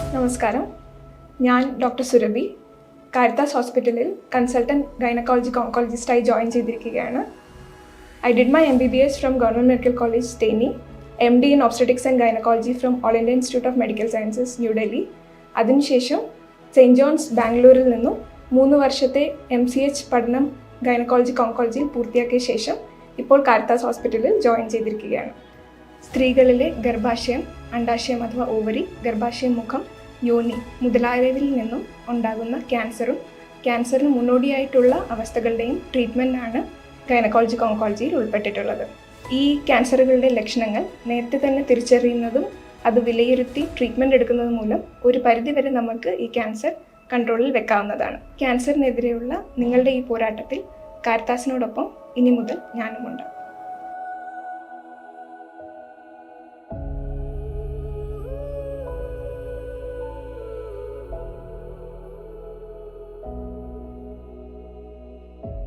നമസ്കാരം. ഞാൻ doctor Surabhi Caritas ഹോസ്പിറ്റലിൽ കൺസൾട്ടന്റ് ഗൈനക്കോളജി ഓങ്കോളജിസ്റ്റായി ജോയിൻ ചെയ്തിരിക്കുകയാണ്. I did my M B B S from Government Medical College Theni M D in obstetrics and gynaecology from All India Institute of Medical Sciences New Delhi അതിനുശേഷം Saint John's ബാംഗ്ലൂരിൽ നിന്നും മൂന്ന് വർഷത്തെ M C H പഠനം gynaecology ഓങ്കോളജിയിൽ പൂർത്തിയാക്കിയ ശേഷം ഇപ്പോൾ കാരിത്താസ് ഹോസ്പിറ്റലിൽ ജോയിൻ ചെയ്തിരിക്കുകയാണ്. സ്ത്രീകളിലെ ഗർഭാശയം അണ്ടാശയം അഥവാ ഓവരി ഗർഭാശയം മുഖം യോനി മുതലായവയിൽ നിന്നും ഉണ്ടാകുന്ന ക്യാൻസറും ക്യാൻസറിന് മുന്നോടിയായിട്ടുള്ള അവസ്ഥകളുടെയും ട്രീറ്റ്മെന്റാണ് ഗൈനക്കോളജി കോങ്കോളജിയിൽ ഉൾപ്പെട്ടിട്ടുള്ളത്. ഈ ക്യാൻസറുകളുടെ ലക്ഷണങ്ങൾ നേരത്തെ തന്നെ തിരിച്ചറിയുന്നതും അത് വിലയിരുത്തി ട്രീറ്റ്മെന്റ് എടുക്കുന്നത് മൂലം ഒരു പരിധിവരെ നമുക്ക് ഈ ക്യാൻസർ കൺട്രോളിൽ വെക്കാവുന്നതാണ്. ക്യാൻസറിനെതിരെയുള്ള നിങ്ങളുടെ ഈ പോരാട്ടത്തിൽ കാരിത്താസിനോടൊപ്പം ഇനി മുതൽ ഞാനുമുണ്ട്.